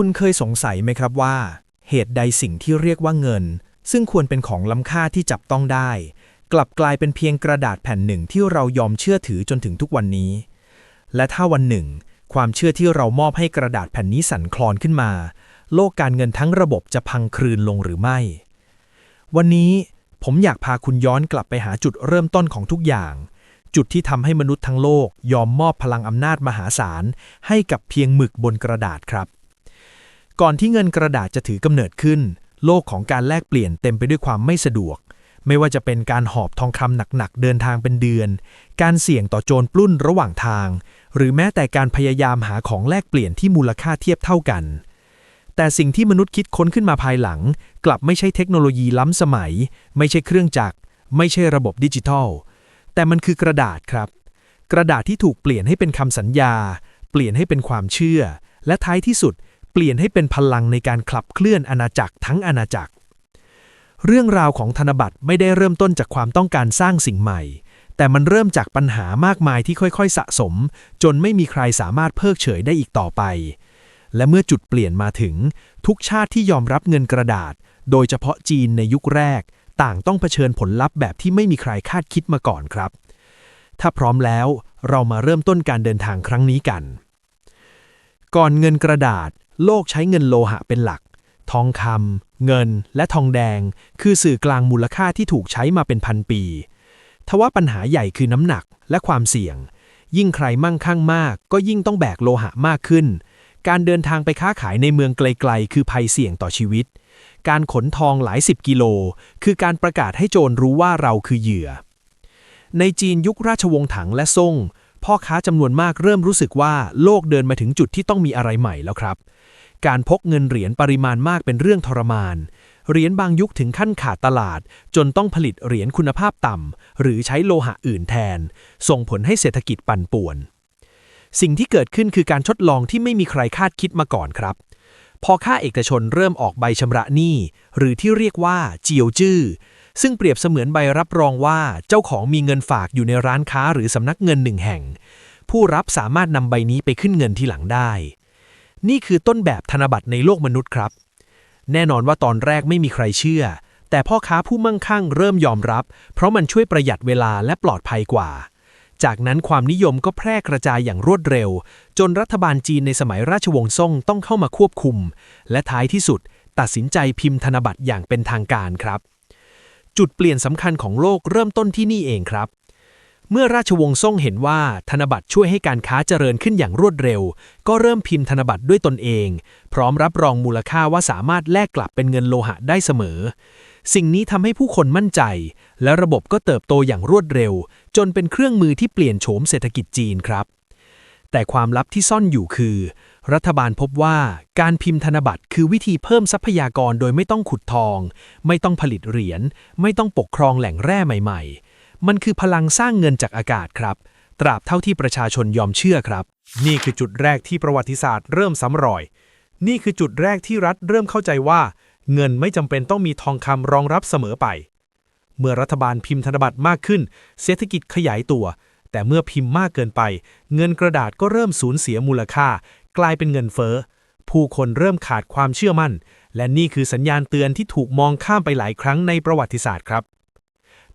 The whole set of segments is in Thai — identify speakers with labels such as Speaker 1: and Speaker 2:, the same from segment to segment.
Speaker 1: คุณเคยสงสัยไหมครับว่า เหตุใดสิ่งที่เรียกว่าเงิน ซึ่งควรเป็นของล้ำค่าที่จับต้องได้ กลับกลายเป็นเพียงกระดาษแผ่นหนึ่งที่เรายอมเชื่อถือจนถึงทุกวันนี้ และถ้าวันหนึ่ง ความเชื่อที่เรามอบให้กระดาษแผ่นนี้สั่นคลอนขึ้นมา โลกการเงินทั้งระบบจะพังคลืนลงหรือไม่ วันนี้ผมอยากพาคุณย้อนกลับไปหาจุดเริ่มต้นของทุกอย่าง จุดที่ทำให้มนุษย์ทั้งโลก ยอมมอบพลังอำนาจมหาศาลให้กับเพียงหมึกบนกระดาษครับ ก่อนที่เงินกระดาษจะถือกำเนิดขึ้น โลกของการแลกเปลี่ยนเต็มไปด้วยความไม่สะดวก ไม่ว่าจะเป็นการหอบทองคำหนักๆเดินทางเป็นเดือน การเสี่ยงต่อโจรปล้นระหว่างทาง หรือแม้แต่การพยายามหาของแลกเปลี่ยนที่มูลค่าเทียบเท่ากัน แต่สิ่งที่มนุษย์คิดค้นขึ้นมาภายหลัง กลับไม่ใช่เทคโนโลยีล้ำสมัย ไม่ใช่เครื่องจักร ไม่ใช่ระบบดิจิทัล แต่มันคือกระดาษครับ กระดาษที่ถูกเปลี่ยนให้เป็นคำสัญญา เปลี่ยนให้เป็นความเชื่อ และท้ายที่สุด ปลี่ยนให้เป็นพลังในการขับเคลื่อนอาณาจักรทั้งอาณาจักร เรื่องราวของธนบัตรไม่ได้เริ่มต้นจากความต้องการสร้างสิ่งใหม่ แต่มันเริ่มจากปัญหามากมายที่ค่อยๆ สะสม จนไม่มีใครสามารถเพิกเฉยได้อีกต่อไป และเมื่อจุดเปลี่ยนมาถึง ทุกชาติที่ยอมรับเงินกระดาษ โดยเฉพาะจีนในยุคแรก ต่างต้องเผชิญผลลัพธ์แบบที่ไม่มีใครคาดคิดมาก่อนครับ ถ้าพร้อมแล้วเรามาเริ่มต้นการเดินทางครั้งนี้กัน ก่อนเงินกระดาษ โลกใช้เงินโลหะเป็นหลัก ทองคำเงิน และทองแดง คือสื่อกลางมูลค่าที่ถูกใช้มาเป็นพันปี ทว่าปัญหาใหญ่คือน้ำหนักและความเสี่ยง ยิ่งใครมั่งคั่งมาก ก็ยิ่งต้องแบกโลหะมากขึ้น การเดินทางไปค้าขายในเมืองไกลๆ คือภัยเสี่ยงต่อชีวิต การขนทองหลายสิบกิโล คือการประกาศให้โจรรู้ว่าเราคือเหยื่อ ในจีนยุคราชวงศ์ถังและซ่ง พ่อค้าจำนวนมากเริ่มรู้สึกว่าโลกเดินมาถึงจุดที่ต้องมีอะไรใหม่แล้วครับ การพกเงินเหรียญปริมาณมากเป็นเรื่องทรมาน เหรียญบางยุคถึงขั้นขาดตลาด จนต้องผลิตเหรียญคุณภาพต่ำ หรือใช้โลหะอื่นแทน ส่งผลให้เศรษฐกิจปั่นป่วน สิ่งที่เกิดขึ้นคือการทดลองที่ไม่มีใครคาดคิดมาก่อนครับพอค่าเอกชนเริ่มออกใบชำระหนี้หรือที่เรียกว่าเจียวจื้อ ซึ่งเปรียบเสมือนใบรับรองว่าเจ้าของมีเงินฝากอยู่ในร้านค้าหรือสำนักเงินหนึ่งแห่ง ผู้รับสามารถนำใบนี้ไปขึ้นเงินที่หลังได้ นี่คือต้นแบบธนบัตรในโลกมนุษย์ครับ แน่นอนว่าตอนแรกไม่มีใครเชื่อ แต่พ่อค้าผู้มั่งคั่งเริ่มยอมรับ เพราะมันช่วยประหยัดเวลาและปลอดภัยกว่า จากนั้นความนิยมก็แพร่กระจายอย่างรวดเร็ว จนรัฐบาลจีนในสมัยราชวงศ์ซ่งต้องเข้ามาควบคุม และท้ายที่สุด ตัดสินใจพิมพ์ธนบัตรอย่างเป็นทางการครับ จุดเปลี่ยนสำคัญของโลกเริ่มต้นที่นี่เองครับ เมื่อราชวงศ์ซ่งเห็นว่าธนบัตรช่วยให้การค้าเจริญขึ้นอย่างรวดเร็ว ก็เริ่มพิมพ์ธนบัตรด้วยตนเอง พร้อมรับรองมูลค่าว่าสามารถแลกกลับเป็นเงินโลหะได้เสมอ สิ่งนี้ทำให้ผู้คนมั่นใจ และระบบก็เติบโตอย่างรวดเร็ว จนเป็นเครื่องมือที่เปลี่ยนโฉมเศรษฐกิจจีนครับ แต่ความลับที่ซ่อนอยู่คือ รัฐบาลพบว่าการพิมพ์ธนบัตรคือวิธีเพิ่มทรัพยากรโดยไม่ต้องขุดทอง ไม่ต้องผลิตเหรียญ ไม่ต้องปกครองแหล่งแร่ใหม่ๆ มันคือพลังสร้างเงินจากอากาศครับ ตราบเท่าที่ประชาชนยอมเชื่อครับ
Speaker 2: นี่คือจุดแรกที่ประวัติศาสตร์เริ่มซ้ำรอย นี่คือจุดแรกที่รัฐเริ่มเข้าใจว่า เงินไม่จำเป็นต้องมีทองคำรองรับเสมอไป เมื่อรัฐบาลพิมพ์ธนบัตรมากขึ้น เศรษฐกิจขยายตัว แต่เมื่อพิมพ์มากเกินไป เงินกระดาษก็เริ่มสูญเสียมูลค่า กลายเป็นเงินเฟ้อ ผู้คนเริ่มขาดความเชื่อมั่น และนี่คือสัญญาณเตือนที่ถูกมองข้ามไปหลายครั้งในประวัติศาสตร์ครับ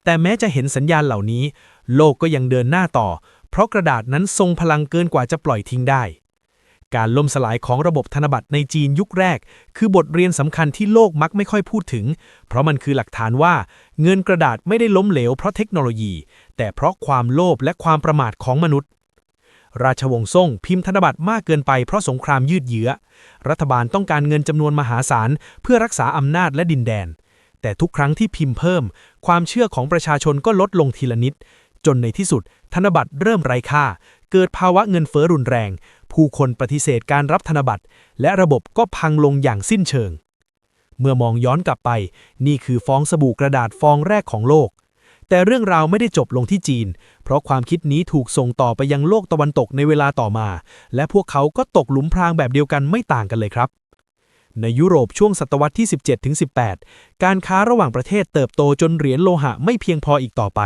Speaker 2: แต่แม้จะเห็นสัญญาณเหล่านี้ โลกก็ยังเดินหน้าต่อ เพราะกระดาษนั้นทรงพลังเกินกว่าจะปล่อยทิ้งได้ การล่มสลายของระบบธนบัตรในจีนยุคแรก คือบทเรียนสำคัญที่โลกมักไม่ค่อยพูดถึง เพราะมันคือหลักฐานว่า เงินกระดาษไม่ได้ล้มเหลวเพราะเทคโนโลยี แต่เพราะความโลภและความประมาทของมนุษย์ ราชวงศ์ซ่งพิมพ์ธนบัตรมากเกินไปเพราะสงครามยืดเยื้อ รัฐบาลต้องการเงินจำนวนมหาศาล เพื่อรักษาอำนาจและดินแดน แต่ทุกครั้งที่พิมพ์เพิ่ม ความเชื่อของประชาชนก็ลดลงทีละนิด จนในที่สุด ธนบัตรเริ่มไร้ค่า เกิดภาวะเงินเฟ้อรุนแรง ผู้คนปฏิเสธการรับธนบัตร และระบบก็พังลงอย่างสิ้นเชิง เมื่อมองย้อนกลับไป นี่คือฟองสบู่กระดาษฟองแรกของโลก แต่เรื่องราวไม่ได้จบลงที่จีน เพราะความคิดนี้ถูกส่งต่อไปยังโลกตะวันตกในเวลาต่อมา และพวกเขาก็ตกหลุมพรางแบบเดียวกันไม่ต่างกันเลยครับ ในยุโรปช่วงศตวรรษที่ 17-18 การค้าระหว่างประเทศเติบโตจนเหรียญโลหะไม่เพียงพออีกต่อไป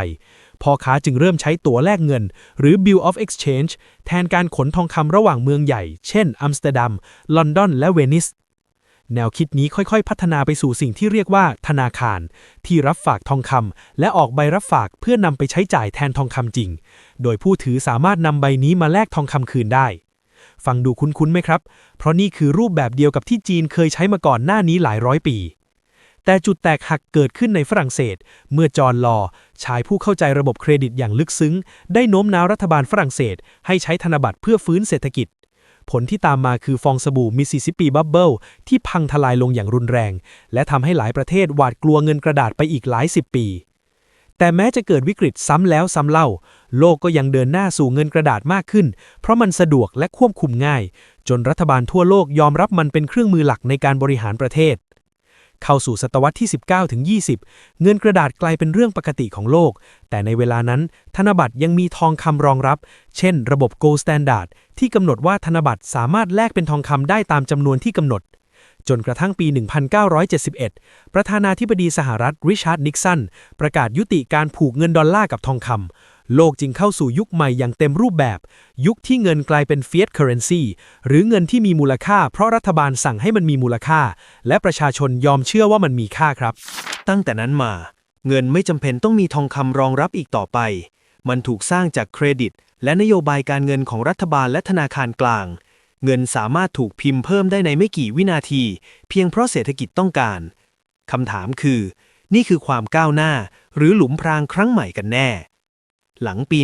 Speaker 2: พ่อค้าจึงเริ่มใช้ตั๋วแลกเงิน หรือ Bill of Exchange แทนการขนทองคำระหว่างเมืองใหญ่ เช่น อัมสเตอร์ดัม ลอนดอน และเวนิส แนวคิดนี้ค่อยๆ พัฒนาไปสู่สิ่งที่เรียกว่า ธนาคาร ที่รับฝากทองคำและออกใบรับฝากเพื่อนำไปใช้จ่ายแทนทองคำจริง โดยผู้ถือสามารถนำใบนี้มาแลกทองคำคืนได้ ฟังดูคุ้นๆไหมครับ เพราะนี่คือรูปแบบเดียวกับที่จีนเคยใช้มาก่อนหน้านี้หลายร้อยปีแต่จุดแตกหักเกิดขึ้นในฝรั่งเศส เมื่อจอห์นลอ ชายผู้เข้าใจระบบเครดิตอย่างลึกซึ้ง ได้โน้มน้าวรัฐบาลฝรั่งเศส ให้ใช้ธนบัตรเพื่อฟื้นเศรษฐกิจ ผลที่ตามมาคือฟองสบู่มิสซิสซิปปีบับเบิลที่พังทลายลงอย่างรุนแรง และทำให้หลายประเทศหวาดกลัวเงินกระดาษไปอีกหลายสิบปี แต่แม้จะเกิดวิกฤตซ้ำแล้วซ้ำเล่า โลกก็ยังเดินหน้าสู่เงินกระดาษมากขึ้น เพราะมันสะดวกและควบคุมง่าย จนรัฐบาลทั่วโลกยอมรับมันเป็นเครื่องมือหลักในการบริหารประเทศ เข้าสู่ศตวรรษที่ 19ถึง20 เงินกระดาษกลายเป็นเรื่องปกติของโลก แต่ในเวลานั้น ธนบัตรยังมีทองคำรองรับ เช่น ระบบ Gold Standard ที่กำหนดว่าธนบัตรสามารถแลกเป็นทองคำได้ตามจำนวนที่กำหนด จนกระทั่งปี 1971 ประธานาธิบดีสหรัฐริชาร์ดนิกสันประกาศยุติการผูกเงินดอลลาร์กับทองคำ โลกจึงเข้าสู่ยุคใหม่อย่างเต็มรูปแบบ ยุคที่เงินกลายเป็น fiat currency หรือเงินที่มีมูลค่า เพราะรัฐบาลสั่งให้มันมีมูลค่า และประชาชนยอมเชื่อว่ามันมีค่าครับ
Speaker 1: ตั้งแต่นั้นมา เงินไม่จำเป็นต้องมีทองคำรองรับอีกต่อไป มันถูกสร้างจากเครดิต และนโยบายการเงินของรัฐบาลและธนาคารกลาง เงินสามารถถูกพิมพ์เพิ่มได้ในไม่กี่วินาที เพียงเพราะเศรษฐกิจต้องการคำถามคือ นี่คือความก้าวหน้า หรือหลุมพรางครั้งใหม่กันแน่ หลังปี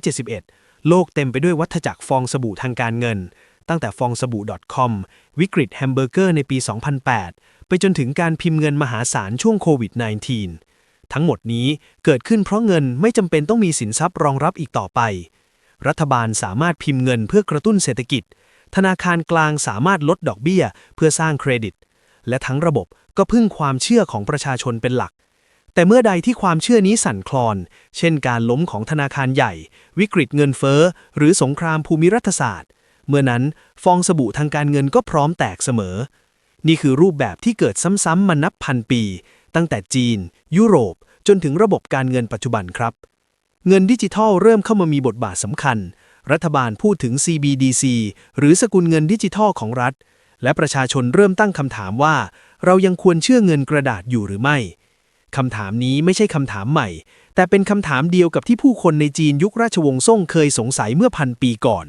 Speaker 1: 1971 โลกเต็มไปด้วยวัฏจักรฟองสบู่ทางการเงิน ตั้งแต่ฟองสบู่ .com วิกฤตแฮมเบอร์เกอร์ในปี 2008 ไปจนถึงการพิมพ์เงินมหาศาลช่วงโควิด -19 ทั้งหมดนี้เกิดขึ้นเพราะเงินไม่จำเป็นต้องมีสินทรัพย์รองรับอีกต่อไป รัฐบาลสามารถพิมพ์เงินเพื่อกระตุ้นเศรษฐกิจ ธนาคารกลางสามารถลดดอกเบี้ย เพื่อสร้างเครดิต และทั้งระบบก็พึ่งความเชื่อของประชาชนเป็นหลัก แต่เมื่อใดที่ความเชื่อนี้สั่นคลอน เช่นการล้มของธนาคารใหญ่ วิกฤตเงินเฟ้อ หรือสงครามภูมิรัฐศาสตร์ เมื่อนั้นฟองสบู่ทางการเงินก็พร้อมแตกเสมอ นี่คือรูปแบบที่เกิดซ้ำๆมานับพันปี ตั้งแต่จีน ยุโรป จนถึงระบบการเงินปัจจุบันครับ เงินดิจิทัลเริ่มเข้ามามีบทบาทสำคัญ รัฐบาลพูดถึง CBDC หรือสกุลเงินดิจิทัลของรัฐ และประชาชนเริ่มตั้งคำถามว่า เรายังควรเชื่อเงินกระดาษอยู่หรือไม่ คำถามนี้ไม่ใช่คำถามใหม่ แต่เป็นคำถามเดียวกับที่ผู้คนในจีนยุคราชวงศ์ซ่งเคยสงสัยเมื่อพันปีก่อน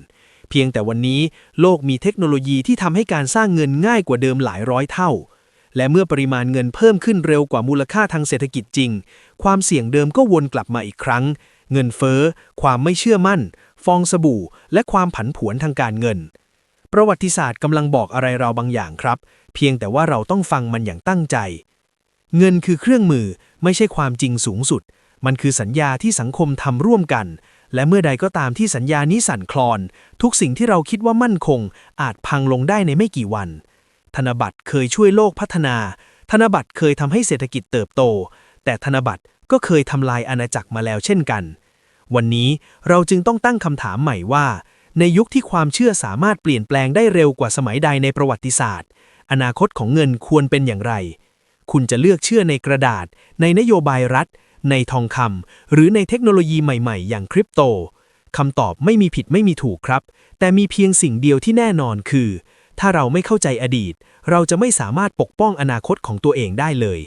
Speaker 1: เพียงแต่วันนี้โลกมีเทคโนโลยีที่ทำให้การสร้างเงินง่ายกว่าเดิมหลายร้อยเท่า และเมื่อปริมาณเงินเพิ่มขึ้นเร็วกว่ามูลค่าทางเศรษฐกิจจริง ความเสี่ยงเดิมก็วนกลับมาอีกครั้ง เงินเฟ้อ ความไม่เชื่อมั่น ฟองสบู่ และความผันผวนทางการเงิน ประวัติศาสตร์กำลังบอกอะไรเราบางอย่างครับ เพียงแต่ว่าเราต้องฟังมันอย่างตั้งใจ เงินคือเครื่องมือไม่ใช่ความจริงสูงสุด มันคือสัญญาที่สังคมทำร่วมกัน และเมื่อใดก็ตามที่สัญญานี้สั่นคลอน ทุกสิ่งที่เราคิดว่ามั่นคง อาจพังลงได้ในไม่กี่วัน ธนบัตรเคยช่วยโลกพัฒนา ธนบัตรเคยทำให้เศรษฐกิจเติบโต แต่ธนบัตรก็เคยทำลายอาณาจักรมาแล้วเช่นกัน วันนี้เราจึงต้องตั้งคำถามใหม่ว่า ในยุคที่ความเชื่อสามารถเปลี่ยนแปลงได้เร็วกว่าสมัยใดในประวัติศาสตร์ อนาคตของเงินควรเป็นอย่างไร คุณจะเลือกเชื่อในกระดาษ ในนโยบายรัฐ ในทองคำหรือในเทคโนโลยีใหม่ๆ อย่างคริปโตคำตอบไม่มีผิดไม่มีถูกครับ แต่มีเพียงสิ่งเดียวที่แน่นอนคือ ถ้าเราไม่เข้าใจอดีต เราจะไม่สามารถปกป้องอนาคตของตัวเองได้เลย